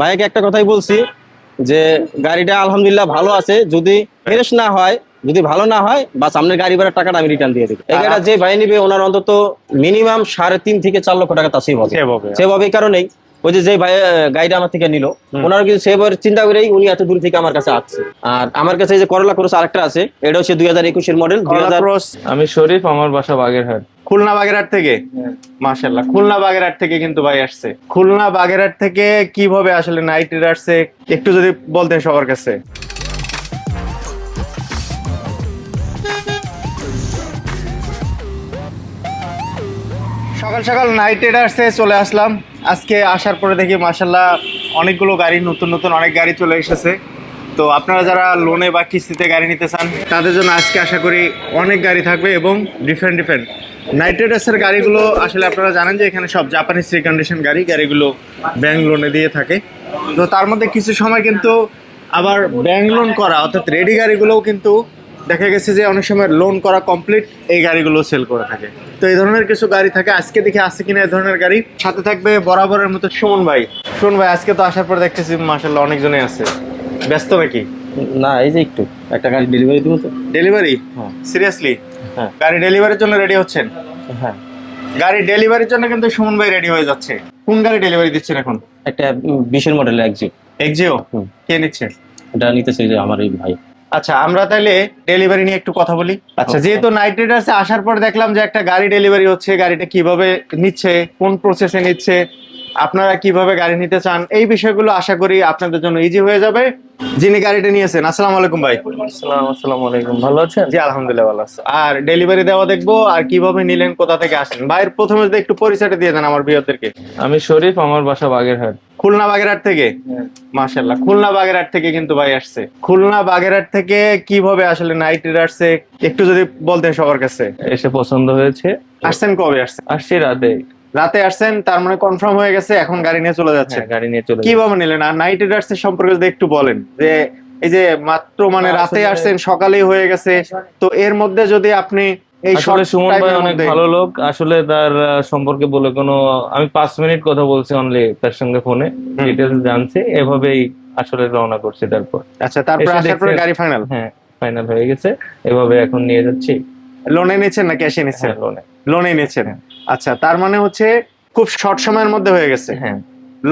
ভাইকে একটা কথাই বলছি যে গাড়িটা আলহামদুলিল্লাহ ভালো আছে যদি ফ্রেশ না হয় যদি ভালো না হয় বা সামনের গাড়ি ভাড়ার টাকাটা আমি রিটার্ন দিয়ে দেবো। এই গাড়িটা যে ভাই নিবে ওনার অন্তত মিনিমাম সাড়ে তিন থেকে চার লক্ষ টাকা তা সেভ হবে। সেভ হবে এই কারণেই। ওই যে যে ভাই গাড়িটা আমার থেকে নিল ওনার কিন্তু সেভ চিন্তা করেই উনি এত দূর থেকে আমার কাছে আসছে। আর আমার কাছে এই যে করলা ক্রস আরেকটা আছে এটা হচ্ছে দুই হাজার একুশের মডেল দুই হাজার আমি শরীফ আমার বাসা বাগেরহাট। খুলনা বাগেরহাট থেকে? মাশাল্লাহ খুলনা বাগেরহাট থেকে কিন্তু ভাই আসছে। খুলনা বাগেরহাট থেকে কীভাবে আসলে নাইট আসছে? একটু যদি বলতেন সবার কাছে। সকাল সকাল নাইট রাইডার্সে চলে আসলাম। আজকে আসার পরে দেখি মাশাল্লাহ অনেকগুলো গাড়ি নতুন নতুন অনেক গাড়ি চলে এসেছে। তো আপনারা যারা লোনে বা কিস্তিতে গাড়ি নিতে চান, তাদের জন্য আজকে আশা করি অনেক গাড়ি থাকবে এবং ডিফারেন্ট ডিফারেন্ট নাইট রাইডার্সের গাড়িগুলো আসলে আপনারা জানেন যে এখানে সব জাপানিজ রিকন্ডিশন গাড়ি, গাড়িগুলো ব্যাংক লোনে দিয়ে থাকে। তো তার মধ্যে কিছু সময় কিন্তু আবার ব্যাংক লোন করা, অর্থাৎ রেডি গাড়িগুলোও কিন্তু দেখা গেছে যে অনেক সময় লোন করা কমপ্লিট এই গাড়িগুলো সেল করে থাকে। তো এই ধরনের কিছু গাড়ি থাকে, আজকে দেখি আছে কিনা এই ধরনের গাড়ি। সাথে থাকবে বরাবরের মতো সুমন ভাই। সুমন ভাই, আজকে তো আসার পর দেখতেছি মাসাল্লাহ অনেকজনই আছে। ব্যস্ত নাকি? না এই যে একটু একটা গাড়ি ডেলিভারি দিব তো। ডেলিভারি হ্যাঁ। সিরিয়াসলি হ্যাঁ। গাড়ি ডেলিভারির জন্য রেডি হচ্ছেন? হ্যাঁ। গাড়ি ডেলিভারির জন্য কিন্তু সুমন ভাই রেডি হয়ে যাচ্ছে। কোন গাড়ি ডেলিভারি দিচ্ছেন এখন? একটা বিশের মডেল একজি এক্সিও হুম। কে নিচ্ছেন এটা নিতেছে যে আমার এই ভাই। আচ্ছা আমরা তাহলে ডেলিভারি নিয়ে একটু কথা বলি। আচ্ছা। যেহেতু নাইট রাইডার্সে আসার পর দেখলাম যে একটা গাড়ি ডেলিভারি হচ্ছে গাড়িটা কীভাবে নিচ্ছে কোন প্রসেসে নিচ্ছে আপনারা কীভাবে গাড়ি নিতে চান এই বিষয়গুলো আশা করি আপনাদের জন্য ইজি হয়ে যাবে। যিনি গাড়িটা নিয়েছেন আসসালামু আলাইকুম ভাই। আসসালাম আলাইকুম ভালো আছেন? জি আলহামদুলিল্লাহ ভালো আছে। আর ডেলিভারি দেওয়া দেখব আর কীভাবে নিলেন কোথা থেকে আসেন ভাইয়ের প্রথমে যদি একটু পরিচয়টা দিয়ে দেন আমার বিয়দেরকে আমি শরীফ আমার বাসা বাগেরহাট। খুলনা বাগেরহাট থেকে? মাশাল্লাহ খুলনা বাগেরহাট থেকে কিন্তু ভাই আসছে। খুলনা বাগেরহাট থেকে কীভাবে আসলে নাইট রাইডার্সে একটু যদি বলতেন সবার কাছে। এসে পছন্দ হয়েছে। আসছেন কবে আসছেন? আসছি রাতে। রাতে আসছেন তার মানে কনফার্ম হয়ে গেছে এখন গাড়ি নিয়ে চলে যাচ্ছে। হ্যাঁ, গাড়ি নিয়ে চলে। কীভাবে নিলেন? আর নাইট রাইডার্স এর সম্পর্কে যদি একটু বলেন যে এই যে মাত্র মানে রাতে আসছেন সকালেই হয়ে গেছে তো এর মধ্যে যদি আপনি এই আসলে সুমন ভাই অনেক ভালো লোক। আসলে তার সম্পর্কে বলে কোনো আমি পাঁচ মিনিট কথা বলছি অনলি তার সঙ্গে ফোনে ডিটেলস জানছি এভাবেই আসলে রওনা করছি তারপর। আচ্ছা তারপরে এসে আসার পরে গাড়ি ফাইনাল হ্যাঁ ফাইনাল হয়ে গেছে এভাবে এখন নিয়ে যাচ্ছি। লোনে নিচ্ছেন না ক্যাশে নিচ্ছেন? হ্যাঁ লোনে লোনে নিয়েছেন আচ্ছা তার মানে হচ্ছে খুব শর্ট সময়ের মধ্যে হয়ে গেছে। হ্যাঁ।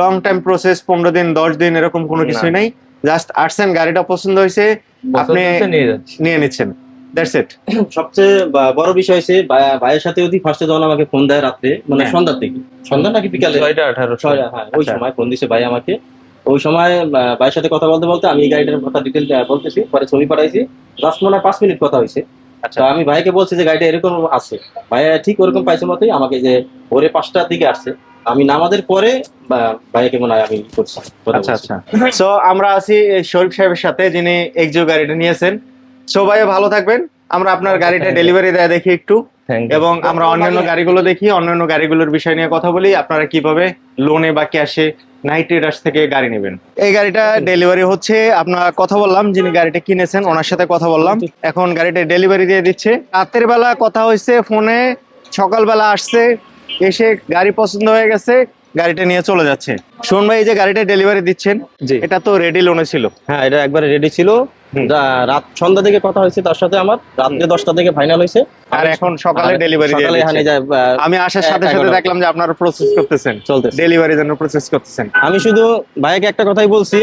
লং টাইম প্রসেস পনেরো দিন দশ দিন এরকম কোনো না। কিছুই নাই জাস্ট আসছেন গাড়িটা পছন্দ হয়েছে আপনি নিয়ে নিচ্ছেন। দ্যাটস ইট সবচেয়ে বড় বিষয় হচ্ছে ভাইয়ের সাথে যদি ফার্স্টে যখন আমাকে ফোন দেয় রাত্রে মানে হ্যাঁ। সন্ধ্যার সন্ধ্যা নাকি বিকালে? ছয়টা আঠারো হ্যাঁ ওই আচ্ছা। সময় ফোন দিছে ভাই আমাকে। ওই সময় ভাইয়ের সাথে কথা বলতে বলতে আমি গাড়িটার কথা ডিটেল বলতেছি পরে ছবি পাঠাইছি। দশ মনে হয় পাঁচ মিনিট কথা হয়েছে। আচ্ছা তো আমি ভাইকে বলছি যে গাড়িটা এরকম আছে। ভাইয়া ঠিক ওরকম পাইছে মতোই আমাকে যে ভোরে পাঁচটার দিকে আসছে। আমি নামাজের পরে বা- ভাইয়াকে মনে হয় আমি আচ্ছা আচ্ছা। সো আমরা আছি শরীফ সাহেবের সাথে যিনি এক্সিও গাড়িটা নিয়েছেন। সো ভাই ভালো থাকবেন। আমরা আপনার গাড়িটা ডেলিভারি দেয় দেখি একটু। থ্যাংক এবং আমরা অন্যান্য গাড়িগুলো দেখি অন্যান্য গাড়িগুলোর বিষয় নিয়ে কথা বলি। আপনারা কীভাবে লোনে বা ক্যাশে নাইট রাইডার্স থেকে গাড়ি নেবেন। এই গাড়িটা ডেলিভারি হচ্ছে আপনার কথা বললাম যিনি গাড়িটা কিনেছেন ওনার সাথে কথা বললাম। এখন গাড়িটা ডেলিভারি দিয়ে দিচ্ছে। রাতের বেলা কথা হয়েছে ফোনে সকালবেলা আসছে এসে গাড়ি পছন্দ হয়ে গেছে গাড়িটা নিয়ে চলে যাচ্ছে। শোন ভাই এই যে গাড়িটা ডেলিভারি দিচ্ছেন এটা তো রেডি লোনে ছিল। হ্যাঁ এটা একবার রেডি ছিল। রাত সন্ধ্যা থেকে কথা হয়েছে তার সাথে আমার রাত্রে দশটা থেকে ফাইনাল হয়েছে। আর এখন সকালে ডেলিভারি সকালে এখানে যায় আমি আসার সাথে সাথে দেখলাম যে আপনারা প্রসেস করতেছেন। চলতেছে। ডেলিভারির জন্য প্রসেস করতেছেন। আমি শুধু ভাইকে একটা কথাই বলছি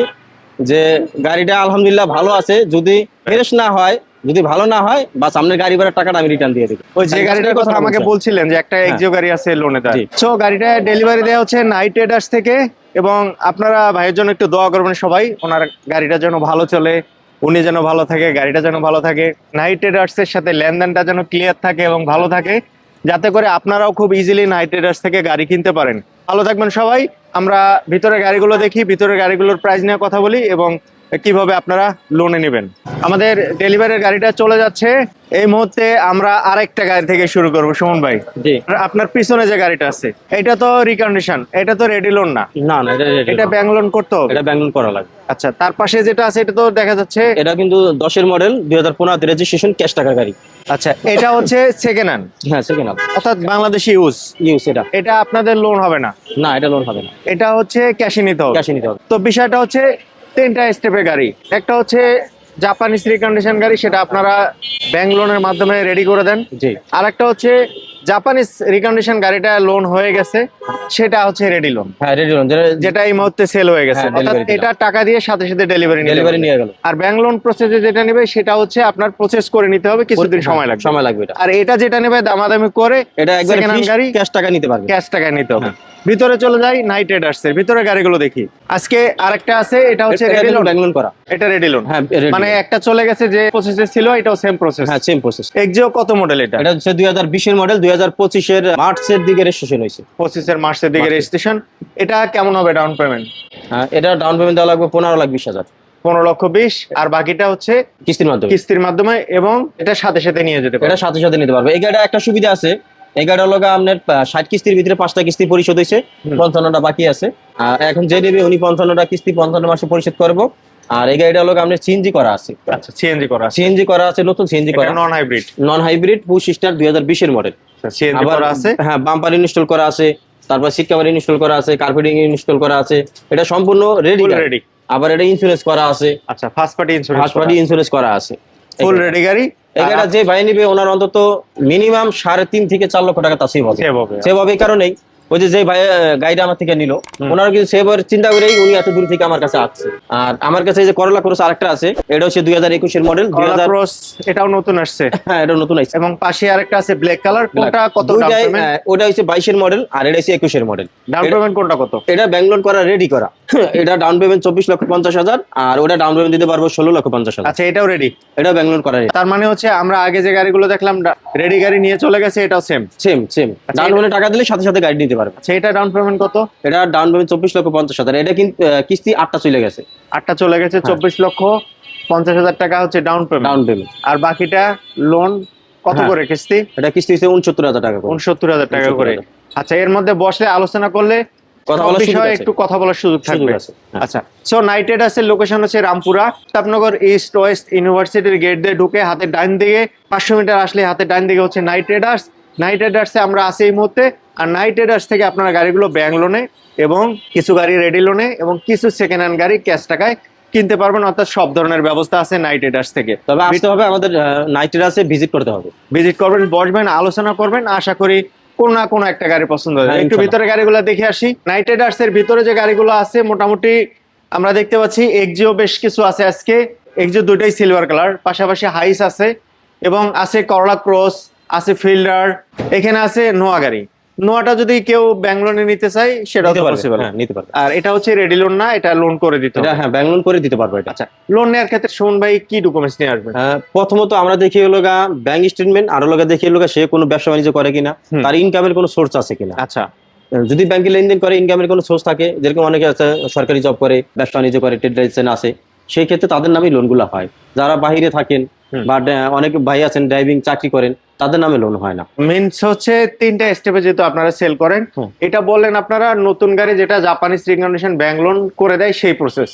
যে গাড়িটা আলহামদুলিল্লাহ ভালো আছে যদি ফ্রেশ না হয় যদি ভালো না হয় বা সামনের গাড়ি ভাড়ার টাকাটা আমি রিটার্ন দিয়ে দেবো। ওই যে গাড়িটার কথা আমাকে বলছিলেন যে একটা হ্যাঁ। এক্সিও গাড়ি আছে লোনে দেয়। সো গাড়িটা ডেলিভারি দেওয়া হচ্ছে নাইট ট্রেডার্স থেকে এবং আপনারা ভাইয়ের জন্য একটু দোয়া করবেন সবাই ওনার গাড়িটা যেন ভালো চলে। উনি যেন ভালো থাকে, গাড়িটা যেন ভালো থাকে নাইট রাইডার্সের সাথে লেনদেনটা যেন ক্লিয়ার থাকে এবং ভালো থাকে, যাতে করে আপনারাও খুব ইজিলি নাইট ট্রেডার্স থেকে গাড়ি কিনতে পারেন। ভালো থাকবেন সবাই, আমরা ভিতরে গাড়িগুলো দেখি ভিতরে গাড়িগুলোর প্রাইস নিয়ে কথা বলি এবং কীভাবে আপনারা লোনে নেবেন? আমাদের ডেলিভারির গাড়িটা চলে যাচ্ছে। এই মুহূর্তে আমরা আরেকটা গাড়ি থেকে শুরু করব সুমন ভাই। জি। আপনার পিছনে যে গাড়িটা আছে এটা তো রিকন্ডিশন এটা তো রেডি লোন না? না না এটা ব্যাংক লোন করতে হবে? এটা ব্যাংক লোন করা লাগবে আচ্ছা তার পাশে যেটা আছে এটা তো দেখা যাচ্ছে এটা কিন্তু দশের মডেল দুই হাজার পনেরো রেজিস্ট্রেশন ক্যাশ টাকার গাড়ি। আচ্ছা এটা হচ্ছে সেকেন্ড হ্যান্ড হ্যাঁ সেকেন্ড হ্যান্ড অর্থাৎ বাংলাদেশি ইউজ ইউজ এটা। এটা আপনাদের লোন হবে না? না এটা লোন হবে না। এটা হচ্ছে ক্যাশে নিতে হবে। ক্যাশে নিতে হবে। তো বিষয়টা হচ্ছে তিনটা স্টেপের গাড়ি। একটা হচ্ছে জাপানিজ রিকন্ডিশন গাড়ি সেটা আপনারা ব্যাংক লোনের মাধ্যমে রেডি করে দেন। জি। আর একটা হচ্ছে জাপানিজ রিকন্ডিশন গাড়িটা লোন হয়ে গেছে সেটা হচ্ছে রেডি লোন হ্যাঁ রেডি লোন যেটা এই মুহূর্তে সেল হয়ে গেছে। হ্যাঁ, অর্থাৎ এটা টাকা দিয়ে সাথে সাথে ডেলিভারি ডেলিভারি নিয়ে গেল। আর ব্যাংক লোন প্রসেসে যেটা নেবে সেটা হচ্ছে আপনার প্রসেস করে নিতে হবে কিছুদিন সময় লাগবে। সময় লাগবে এটা। আর এটা যেটা নেবে দামাদামি করে এটা একবার গাড়ি ক্যাশ টাকা নিতে পারবে। ক্যাশ টাকা নিতে হবে। হ্যাঁ। ভিতরে চলে যাই নাইট রাইডার্স এর। ভিতরে গাড়িগুলো দেখি। আজকে আরেকটা আছে এটা হচ্ছে রেডি লোন করা। এটা রেডি লোন হ্যাঁ মানে একটা চলে গেছে যে প্রসেসে ছিল এটাও সেম প্রসেস হ্যাঁ সেম প্রসেস এক্সিও কত মডেল এটা? এটা হচ্ছে দুই হাজার বিশের মডেল দুই হাজার পঁচিশের মার্চের দিকে রেজিস্ট্রেশন হয়েছে। পঁচিশের মার্চের দিকে রেজিস্ট্রেশন এটা কেমন হবে ডাউন পেমেন্ট হ্যাঁ, এটা ডাউন পেমেন্ট দেওয়া লাগবে পনেরো লাখ বিশ হাজার। পনেরো লক্ষ বিশ আর বাকিটা হচ্ছে কিস্তির মাধ্যমে। কিস্তির মাধ্যমে এবং এটা সাথে সাথে নিয়ে যেতে পারে এটা সাথে সাথে নিতে পারবে। এই গাড়িটা একটা সুবিধা আছে এই গাড়িটা আপনার ষাট কিস্তির ভিতরে পাঁচটা কিস্তি পরিশোধ হয়েছে। পঞ্চান্নটা বাকি আছে। আর এখন যে নেবে উনি পঞ্চান্নটা কিস্তি পঞ্চান্ন মাসে পরিশোধ করব। আর এই গাড়িটা হলো আপনার সিএনজি করা আছে। আচ্ছা সিএনজি করা আছে। সিএনজি করা আছে নতুন সিএনজি করা non hybrid non hybrid push start দুই হাজার বিশের মডেল সিএনজি করা আছে? হ্যাঁ বাম্পার ইনস্টল করা আছে তারপর সিট কভার ইনস্টল করা আছে কার্পেটিং ইনস্টল করা আছে। এটা সম্পূর্ণ রেডি রেডি আবার এটা ইন্স্যুরেন্স করা আছে। আচ্ছা ফার্স্ট পার্টি ইন্স্যুরেন্স হাসপাতাল ইন্স্যুরেন্স করা আছে। ফুল রেডি গাড়ি? এটা যে ভাই নিবে ওনার অন্তত মিনিমাম সাড়ে তিন থেকে চার লক্ষ টাকা তা সেভাবে সেভ হবে সেভ হবে এই কারণেই। ওই যে যে ভাই গাড়িটা আমার থেকে নিল ওনার কিন্তু সেভ চিন্তা করেই উনি এত দূর থেকে আমার কাছে আসছে। আর আমার কাছে এই যে করলা ক্রস আরেকটা আছে এটা হচ্ছে দুই হাজার একুশের মডেল দুই হাজার ক্রস এটাও নতুন আসছে। হ্যাঁ এটা নতুন আছে এবং পাশে আরেকটা আছে ব্ল্যাক কালার কোনটা কত আহ, ওটা হচ্ছে বাইশের মডেল আর এটা হচ্ছে একুশের মডেল ডাউন পেমেন্ট কোনটা কত? এটা ব্যাংলোর করা রেডি করা। এটা ডাউন পেমেন্ট চব্বিশ লক্ষ পঞ্চাশ হাজার আর ওটা ডাউন পেমেন্ট দিতে পারব ষোলো লক্ষ পঞ্চাশ হাজার। আচ্ছা এটাও রেডি এটা ব্যাংলোর করা তার মানে হচ্ছে আমরা আগে যে গাড়িগুলো দেখলাম রেডি গাড়ি নিয়ে চলে গেছে এটাও same same same down payment টাকা দিলে সাথে সাথে গাড়ি নিতে পারবে আচ্ছা এটা ডাউন পেমেন্ট কত? এটা ডাউন পেমেন্ট চব্বিশ লক্ষ পঞ্চাশ হাজার। এটা কিন্তু কিস্তি আটটা চলে গেছে। আটটা চলে গেছে হ্যাঁ। চব্বিশ লক্ষ পঞ্চাশ হাজার টাকা হচ্ছে ডাউন পেমেন্ট ডাউন পেমেন্ট আর বাকিটা লোন কত হ্যাঁ। করে কিস্তি? এটা কিস্তি হচ্ছে উনসত্তর হাজার টাকা উনসত্তর হাজার টাকা করে। আচ্ছা এর মধ্যে বসলে আলোচনা করলে কথা বলার সুযোগ বিষয়ে আছে। একটু কথা বলার সুযোগ সুযোগ থাকবে। হ্যাঁ। আচ্ছা সো লোকেশন হচ্ছে রামপুরা। ইস্ট ওয়েস্ট ইউনিভার্সিটির গেট দিয়ে ঢুকে হাতে ডান দিকে পাঁচশো মিটার আসলে হাতে ডান দিকে হচ্ছে নাইট রাইডার্স নাইট রাইডার্সে আমরা আছি এই মুহূর্তে। আর নাইট রাইডার্স থেকে আপনারা গাড়িগুলো ব্যাংক লোনে এবং কিছু গাড়ি রেডি লোনে এবং কিছু সেকেন্ড হ্যান্ড গাড়ি ক্যাশ টাকায় কিনতে পারবেন অর্থাৎ সব ধরনের ব্যবস্থা আছে নাইট রাইডার্স থেকে। তবে আসতে হবে আমাদের নাইট রাইডার্সে ভিজিট করতে হবে। ভিজিট করবেন বসবেন আলোচনা করবেন আশা করি কোনো না কোনো একটা গাড়ি পছন্দ হবে। হ্যাঁ, একটু ভিতরে গাড়িগুলো দেখে আসি। নাইট রাইডার্স এর ভিতরে যে গাড়িগুলো আছে মোটামুটি আমরা দেখতে পাচ্ছি এক্সিও বেশ কিছু আছে আজকে। এক্সিও দুইটাই সিলভার কালার পাশাপাশি হাইস আছে এবং আছে করলা ক্রস আছে ফিল্ডার এখানে আছে নোয়া গাড়ি। নোয়াটা যদি কেউ ব্যাঙ্গলোনে নিতে চায় সেটাও পারবে পসিবল হ্যাঁ নিতে পারবে। আর এটা হচ্ছে রেডি লোন না এটা লোন করে দিতে হবে। হ্যাঁ ব্যাংক লোন করে দিতে পারবে এটা। আচ্ছা লোন নেওয়ার ক্ষেত্রে সুমন ভাই কি ডকুমেন্টস নিয়ে আসবেন? আহ, প্রথমত আমরা দেখি হলো গা ব্যাংক স্টেটমেন্ট আর হলো গা দেখি হলো গা সে কোনো ব্যবসা বাণিজ্য করে কিনা তার ইনকামের কোনো সোর্স আছে কিনা। আচ্ছা। যদি ব্যাংকে লেনদেন করে ইনকামের কোনো সোর্স থাকে যেরকম অনেকে আছে সরকারি জব করে ব্যবসা বাণিজ্য করে ট্রেড লাইসেন্স আছে সেই ক্ষেত্রে তাদের নামে লোনগুলো হয়। যারা বাইরে থাকেন বা অনেক ভাই আছেন ড্রাইভিং চাকরি করেন তাদের নামে লোন হয় না। মিনস হচ্ছে তিনটা স্টেপে যেহেতু আপনারা সেল করেন এটা বললেন আপনারা নতুন গাড়ি যেটা জাপানিজ রিকন্ডিশন ব্যাংক লোন করে দেয় সেই প্রসেস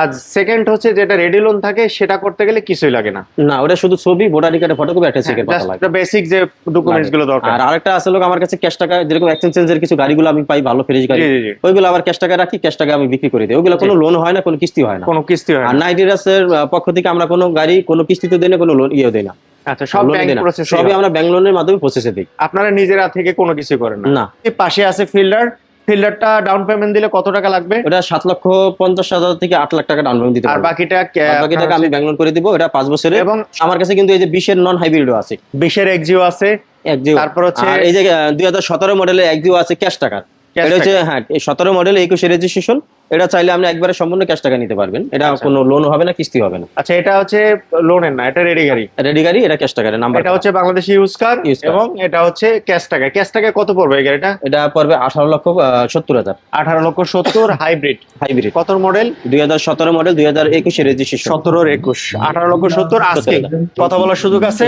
আর সেকেন্ড হচ্ছে যেটা রেডি লোন থাকে সেটা করতে গেলে কিছুই লাগে না। না ওটা শুধু ছবি ভোটার কার্ডে ফটোকপি একটা চেকের পাতা লাগে। বেসিক যে ডকুমেন্টসগুলো দরকার। আর আরেকটা আছে লোক আমার কাছে ক্যাশ টাকা যেরকম এক্সচেঞ্জের কিছু গাড়িগুলো আমি পাই ভালো ফ্রেশ গাড়ি ওইগুলো আবার ক্যাশ টাকা রাখি ক্যাশ টাকা আমি বিক্রি করে দিই। ওইগুলো কোনো লোন হয় না কোনো কিস্তি হয় না। কোনো কিস্তি হয় আর না নাইটিরাসের পক্ষ থেকে আমরা কোনো গাড়ি কোনো কিস্তিতে দেই না কোনো লোন ইয়ে দেই না। আচ্ছা সব ব্যাংক প্রসেস সবই আমরা ব্যাংক লোনের মাধ্যমে প্রসেসে দিই। আপনারা নিজেরা থেকে কোনো কিছু করেন না। পাশে আছে ফিল্ডার ফিল্ডারটা ডাউন পেমেন্ট দিলে কত টাকা লাগবে? এটা সাত লক্ষ পঞ্চাশ হাজার থেকে আট লাখ টাকা ডাউন পেমেন্ট দিতে আর বাকিটা বাকি টাকা আমি ব্যাংক লোন করে দিব এটা পাঁচ বছরের এবং আমার কাছে কিন্তু এই যে বিশের নন হাইব্রিডও আছে। বিশের এক্সিও আছে। একজিও তারপর হচ্ছে এই যে দুই হাজার সতেরো মডেলের একজিও আছে ক্যাশ টাকার এটা হচ্ছে হ্যাঁ সতেরো মডেল একুশে রেজিস্ট্রেশন এটা চাইলে আপনি একবারে সম্পূর্ণ ক্যাশ টাকা নিতে পারবেন। এটা আচ্ছা। কোনো লোন হবে না কিস্তি হবে না। আচ্ছা এটা হচ্ছে লোনের না এটা রেডি গাড়ি। রেডি গাড়ি এটা ক্যাশ টাকার নাম্বার এটা হচ্ছে বাংলাদেশি ইউজ কার এবং এটা হচ্ছে ক্যাশ টাকা। ক্যাশ টাকা কত পড়বে এই গাড়িটা? এটা পড়বে আঠারো লক্ষ সত্তর হাজার। আঠারো লক্ষ সত্তর হাইব্রিড হাইব্রিড কত মডেল দুই হাজার সতেরো মডেল দুই হাজার একুশে রেজিস্ট্রেশন সতেরোর একুশ। আঠারো লক্ষ সত্তর আজকে। কথা বলার সুযোগ আছে।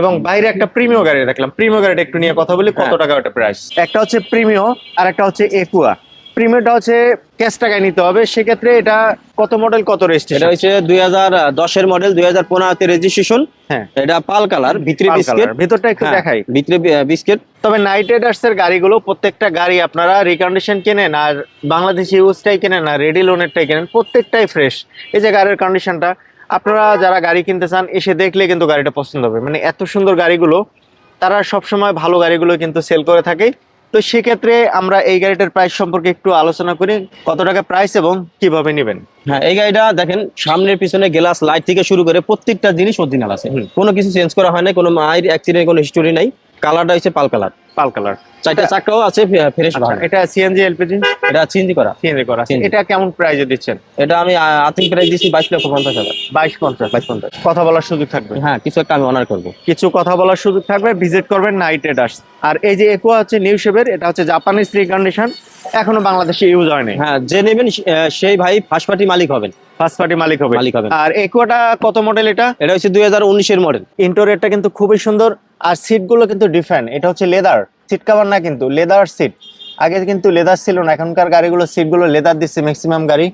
এবং বাইরে একটা প্রিমিয় গাড়ি দেখলাম। প্রিমিয় গাড়িটা একটু নিয়ে কথা বলি কত হ্যাঁ। টাকা ওটা প্রাইস একটা হচ্ছে প্রিমিয় আর একটা হচ্ছে একুয়া প্রিমিয়ামটা হচ্ছে ক্যাশ টাকায় নিতে হবে। সেক্ষেত্রে এটা কত মডেল কত এটা হচ্ছে দুই হাজার দশের মডেল দুই হাজার পনেরোতে রেজিস্ট্রেশন হ্যাঁ। এটা পাল কালার ভিতরে বিস্কিট। ভেতরটা একটু দেখাই। ভিতরে বিস্কিট তবে নাইট রাইডার্স এর গাড়িগুলো প্রত্যেকটা গাড়ি আপনারা রিকন্ডিশন কেনেন আর বাংলাদেশি ইউজটাই কেনেন আর রেডি লোনেরটাই কেনেন প্রত্যেকটাই ফ্রেশ এই যে গাড়ির কন্ডিশনটা আপনারা যারা গাড়ি কিনতে চান এসে দেখলে কিন্তু গাড়িটা পছন্দ হবে। মানে এত সুন্দর গাড়িগুলো তারা সবসময় ভালো গাড়িগুলো কিন্তু সেল করে থাকে। তো সেক্ষেত্রে আমরা এই গাড়িটার প্রাইস সম্পর্কে একটু আলোচনা করি কত টাকা প্রাইস এবং কীভাবে নেবেন? হ্যাঁ এই গাড়িটা দেখেন সামনের পিছনে গ্লাস লাইট থেকে শুরু করে প্রত্যেকটা জিনিস অরিজিনাল আছে। কোনো কিছু চেঞ্জ করা হয় না কোনো মায়ের অ্যাক্সিডেন্ট কোনো হিস্টোরি নাই। কালারটা হচ্ছে পাল কালার। পাল কালার। চারটা চাকাও আছে ফ্রেশ ভালো এটা সিএনজি এলপিজি এটা চিন্তি করা। সিএনজি করা। এটা কেমন প্রাইজে দিচ্ছেন? এটা আমি আতিক প্রাইস দিচ্ছি বাইশ লক্ষ পঞ্চাশ হাজার। বাইশ পঞ্চাশ। বাইশ পঞ্চাশ। কথা বলার সুযোগ থাকবে? হ্যাঁ কিছু একটা আমি অনার করব। কিছু কথা বলার সুযোগ থাকবে ভিজিট করবেন নাইট রাইডার্স আর এই যে একোয়া হচ্ছে নিউ শেপের এটা হচ্ছে জাপানিজ রিকন্ডিশন এখনও বাংলাদেশে ইউজ হয়নি হ্যাঁ যে নেবেন সেই ভাই ফার্স্ট পার্টি মালিক হবেন। ফার্স্ট পার্টি মালিক হবে। মালিক হবেন আর একোয়াটা কত মডেল এটা? এটা হচ্ছে দুই হাজার উনিশের মডেল ইন্টোরিয়রটা কিন্তু খুবই সুন্দর আর সিটগুলো কিন্তু ডিফারেন্ট এটা হচ্ছে লেদার সিট কভার না কিন্তু লেদার সিট আগে কিন্তু লেদার ছিল না এখনকার গাড়িগুলো সিটগুলো লেদার দিচ্ছে ম্যাক্সিমাম গাড়ি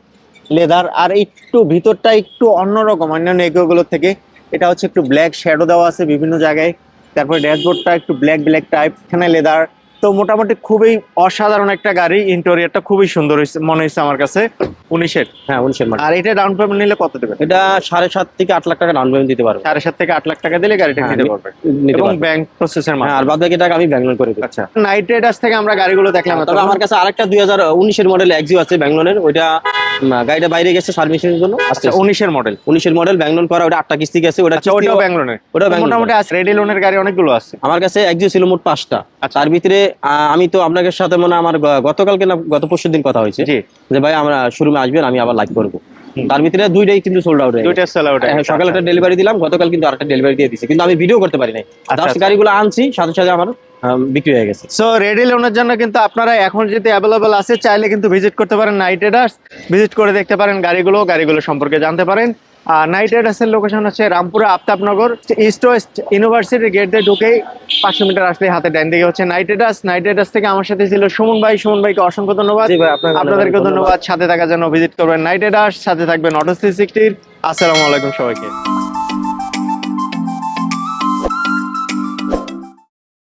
লেদার আর একটু ভিতরটা একটু অন্যরকম অন্যান্য এগুলোর থেকে। এটা হচ্ছে একটু ব্ল্যাক শ্যাডো দেওয়া আছে বিভিন্ন জায়গায়। তারপরে ড্যাশবোর্ডটা একটু ব্ল্যাক ব্ল্যাক টাইপ এখানে লেদার তো মোটামুটি খুবই অসাধারণ একটা গাড়ি ইন্টেরিয়রটা খুবই সুন্দর হয়েছে মনে হয়েছে আমার কাছে। উনিশের? হ্যাঁ উনিশের আর এটা ডাউন পেমেন্ট নিলে কত দেবেন? এটা সাড়ে সাত থেকে আট লাখ টাকা ডাউন পেমেন্ট দিতে পারব। সাড়ে সাত থেকে আট লাখ টাকা দিলে গাড়িটা হ্যাঁ, নিতে পারবে এবং ব্যাংক প্রসেসের হ্যাঁ মাধ্যমে আর বাদ বাকি টাকা আমি ব্যাঙ্গলোর করে দেবো আচ্ছা নাইট রাইডার্স থেকে আমরা গাড়িগুলো দেখলাম তবে আমার কাছে আরেকটা দুই হাজার উনিশের মডেল এক্সিও আছে ব্যাঙ্গলোরের। ওইটা গাড়িটা বাইরে গেছে সার্ভিসিং জন্য। আচ্ছা উনিশের মডেল উনিশের মডেল ব্যাঙ্গলোর করা ওটা আটটা কিস্তি গেছে ওটা ওটা ব্যাঙ্গলোনের ওটাও ব্যাঙ্গলোর। মোটামুটি আছে রেডি লোনের গাড়ি অনেকগুলো আছে। আমার কাছে একজিও ছিল মোট পাঁচটা। আচ্ছা। তার ভিতরে আমি তো আপনাদের সাথে মনে আমার গতকালকে না গত পরশু দিন কথা হয়েছে যে ভাই আমরা শোরুমে আসবেন আমি আবার লাইভ করব। তার ভিতরে দুইটাই কিন্তু সোল্ড আউট দুইটা সেল আউট হ্যাঁ, সকালে একটা ডেলিভারি দিলাম গতকাল কিন্তু আরেকটা ডেলিভারি দিয়ে দিয়েছি। কিন্তু আমি ভিডিও করতে পারি নাই। আচ্ছা, জাস্ট আচ্ছা। গাড়িগুলো আনছি সাথে সাথে আমার বিক্রি হয়ে গেছে। সো রেডি লোনের জন্য কিন্তু আপনারা এখন যদি অ্যাভেলেবল আছে চাইলে কিন্তু ভিজিট করতে পারেন নাইট রাইডার্স ভিজিট করে দেখতে পারেন গাড়িগুলো গাড়িগুলো সম্পর্কে জানতে পারেন। নাইট রাইডার্সের লোকেশন হচ্ছে রামপুরা আফতাবনগর ইস্ট ওয়েস্ট ইউনিভার্সিটির গেট দিয়ে ঢুকেই পাঁচশো মিটার আসলে হাতে ডাইন দিকে হচ্ছে নাইট রাইডার্স নাইট রাইডার্স থেকে আমার সাথে ছিল সুমন ভাই। সুমন ভাইকে অসংখ্য ধন্যবাদ। আপনাদেরকে ধন্যবাদ। সাথে থাকার জন্য ভিজিট করবেন নাইট রাইডার্স সাথে থাকবেন অটো থ্রি সিক্সটির আসসালামু আলাইকুম সবাইকে।